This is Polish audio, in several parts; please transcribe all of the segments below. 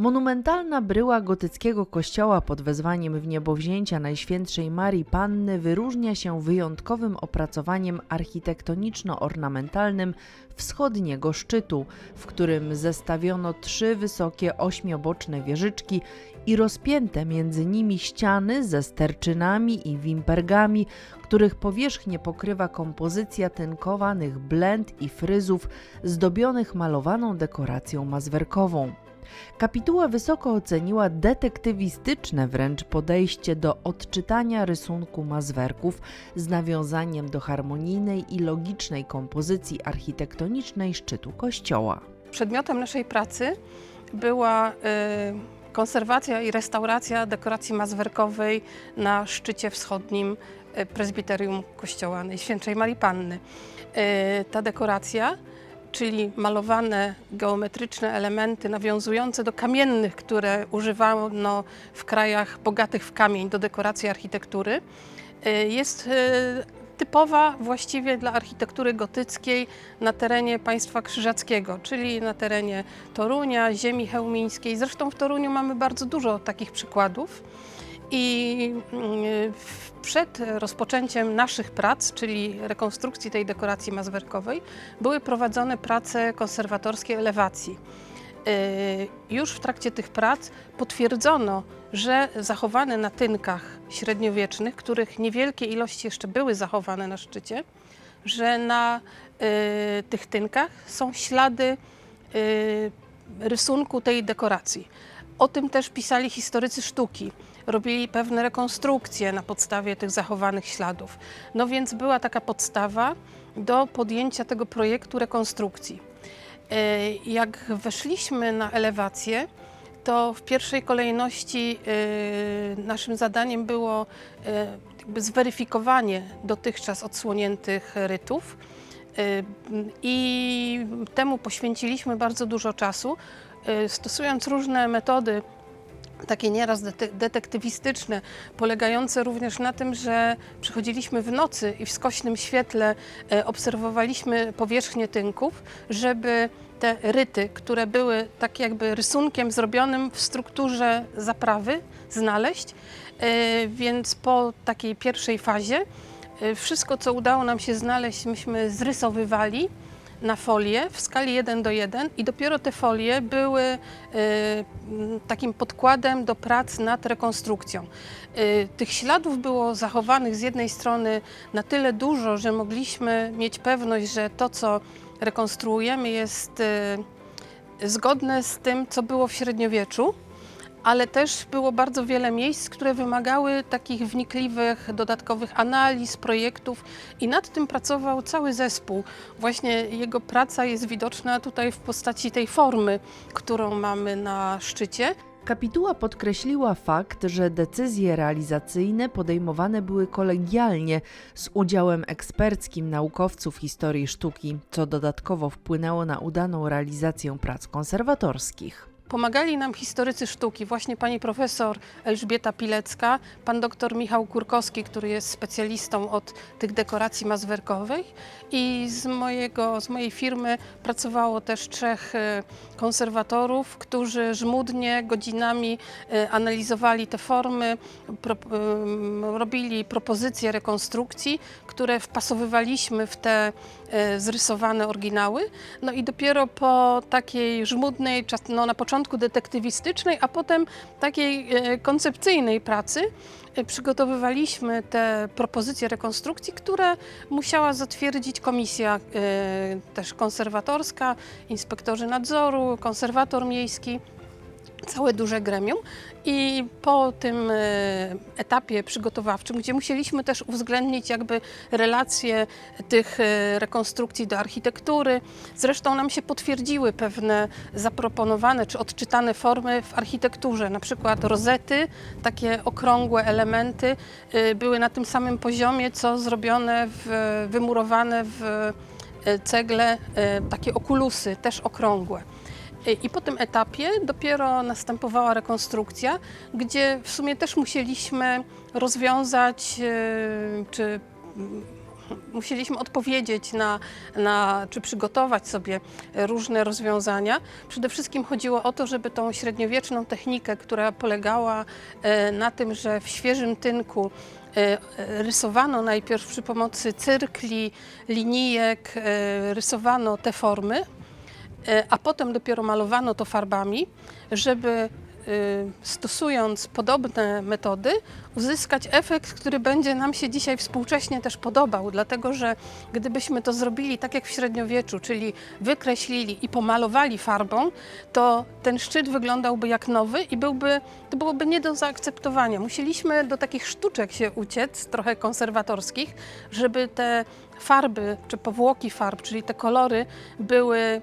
Monumentalna bryła gotyckiego kościoła pod wezwaniem w niebowzięcia Najświętszej Marii Panny wyróżnia się wyjątkowym opracowaniem architektoniczno-ornamentalnym wschodniego szczytu, w którym zestawiono trzy wysokie ośmioboczne wieżyczki i rozpięte między nimi ściany ze sterczynami i wimpergami, których powierzchnię pokrywa kompozycja tynkowanych blend i fryzów zdobionych malowaną dekoracją mazwerkową. Kapituła wysoko oceniła detektywistyczne wręcz podejście do odczytania rysunku mazwerków z nawiązaniem do harmonijnej i logicznej kompozycji architektonicznej szczytu kościoła. Przedmiotem naszej pracy była y, konserwacja i restauracja dekoracji mazwerkowej na szczycie wschodnim y, prezbiterium kościoła Najświętszej Marii Panny. Y, Ta dekoracja, czyli malowane geometryczne elementy nawiązujące do kamiennych, które używano w krajach bogatych w kamień do dekoracji architektury, y, jest y, typowa właściwie dla architektury gotyckiej na terenie państwa krzyżackiego, czyli na terenie Torunia, ziemi chełmińskiej. Zresztą w Toruniu mamy bardzo dużo takich przykładów. I mm, w- przed rozpoczęciem naszych prac, czyli rekonstrukcji tej dekoracji mazwerkowej, były prowadzone prace konserwatorskie elewacji. Y, Już w trakcie tych prac potwierdzono, że zachowane na tynkach średniowiecznych, których niewielkie ilości jeszcze były zachowane na szczycie, że na y, tych tynkach są ślady y, rysunku tej dekoracji. O tym też pisali historycy sztuki. Robili pewne rekonstrukcje na podstawie tych zachowanych śladów. No więc była taka podstawa do podjęcia tego projektu rekonstrukcji. E, Jak weszliśmy na elewację, to w pierwszej kolejności e, naszym zadaniem było e, zweryfikowanie dotychczas odsłoniętych rytów. I temu poświęciliśmy bardzo dużo czasu, stosując różne metody, takie nieraz dete- detektywistyczne, polegające również na tym, że przychodziliśmy w nocy i w skośnym świetle e, obserwowaliśmy powierzchnię tynków, żeby te ryty, które były tak jakby rysunkiem zrobionym w strukturze zaprawy, znaleźć. E, Więc po takiej pierwszej fazie wszystko, co udało nam się znaleźć, myśmy zrysowywali na folię w skali 1 do 1 i dopiero te folie były m, takim podkładem do prac nad rekonstrukcją. E, Tych śladów było zachowanych z jednej strony na tyle dużo, że mogliśmy mieć pewność, że to, co rekonstruujemy, jest e, zgodne z tym, co było w średniowieczu. Ale też było bardzo wiele miejsc, które wymagały takich wnikliwych, dodatkowych analiz, projektów i nad tym pracował cały zespół. Właśnie jego praca jest widoczna tutaj w postaci tej formy, którą mamy na szczycie. Kapituła podkreśliła fakt, że decyzje realizacyjne podejmowane były kolegialnie z udziałem eksperckim naukowców historii sztuki, co dodatkowo wpłynęło na udaną realizację prac konserwatorskich. Pomagali nam historycy sztuki, właśnie pani profesor Elżbieta Pilecka, pan doktor Michał Kurkowski, który jest specjalistą od tych dekoracji mazwerkowych i z, mojego, z mojej firmy pracowało też trzech e, konserwatorów, którzy żmudnie godzinami e, analizowali te formy, pro, em, robili propozycje rekonstrukcji, które wpasowywaliśmy w te e, zrysowane oryginały. No i dopiero po takiej żmudnej, no na początku detektywistycznej, a potem takiej e, koncepcyjnej pracy e, przygotowywaliśmy te propozycje rekonstrukcji, które musiała zatwierdzić komisja e, też konserwatorska, inspektorzy nadzoru, konserwator miejski całe duże gremium i po tym e, etapie przygotowawczym, gdzie musieliśmy też uwzględnić jakby relacje tych e, rekonstrukcji do architektury, zresztą nam się potwierdziły pewne zaproponowane czy odczytane formy w architekturze, na przykład rozety, takie okrągłe elementy e, były na tym samym poziomie, co zrobione, w, wymurowane w cegle, takie okulusy, też okrągłe. I po tym etapie dopiero następowała rekonstrukcja, gdzie w sumie też musieliśmy rozwiązać e, czy musieliśmy odpowiedzieć na, na, czy przygotować sobie różne rozwiązania. Przede wszystkim chodziło o to, żeby tą średniowieczną technikę, która polegała e, na tym, że w świeżym tynku rysowano najpierw przy pomocy cyrkli, linijek, rysowano te formy, a potem dopiero malowano to farbami, żeby y, stosując podobne metody, uzyskać efekt, który będzie nam się dzisiaj współcześnie też podobał, dlatego że gdybyśmy to zrobili tak jak w średniowieczu, czyli wykreślili i pomalowali farbą, to ten szczyt wyglądałby jak nowy i byłby, to byłoby nie do zaakceptowania. Musieliśmy do takich sztuczek się uciec, trochę konserwatorskich, żeby te farby czy powłoki farb, czyli te kolory były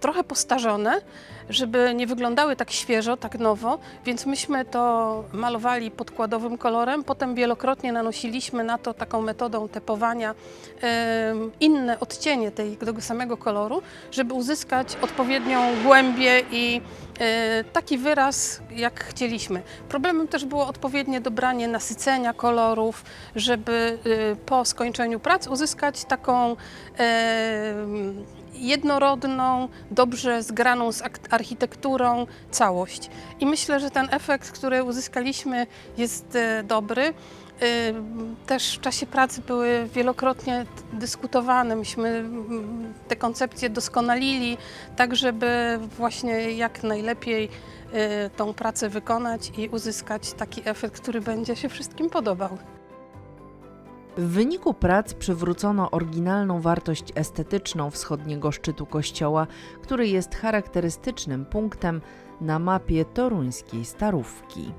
trochę postarzone, żeby nie wyglądały tak świeżo, tak nowo, więc myśmy to malowali podkładowym kolorem, potem wielokrotnie nanosiliśmy na to taką metodą tepowania inne odcienie tego samego koloru, żeby uzyskać odpowiednią głębię i e, taki wyraz, jak chcieliśmy. Problemem też było odpowiednie dobranie nasycenia kolorów, żeby e, po skończeniu prac uzyskać taką jednorodną, dobrze zgraną z architekturą całość. I myślę, że ten efekt, który uzyskaliśmy, jest e, dobry. E, Też w czasie pracy były wielokrotnie dyskutowane. Myśmy te koncepcje doskonalili, tak żeby właśnie jak najlepiej e, tą pracę wykonać i uzyskać taki efekt, który będzie się wszystkim podobał. W wyniku prac przywrócono oryginalną wartość estetyczną wschodniego szczytu kościoła, który jest charakterystycznym punktem na mapie toruńskiej starówki.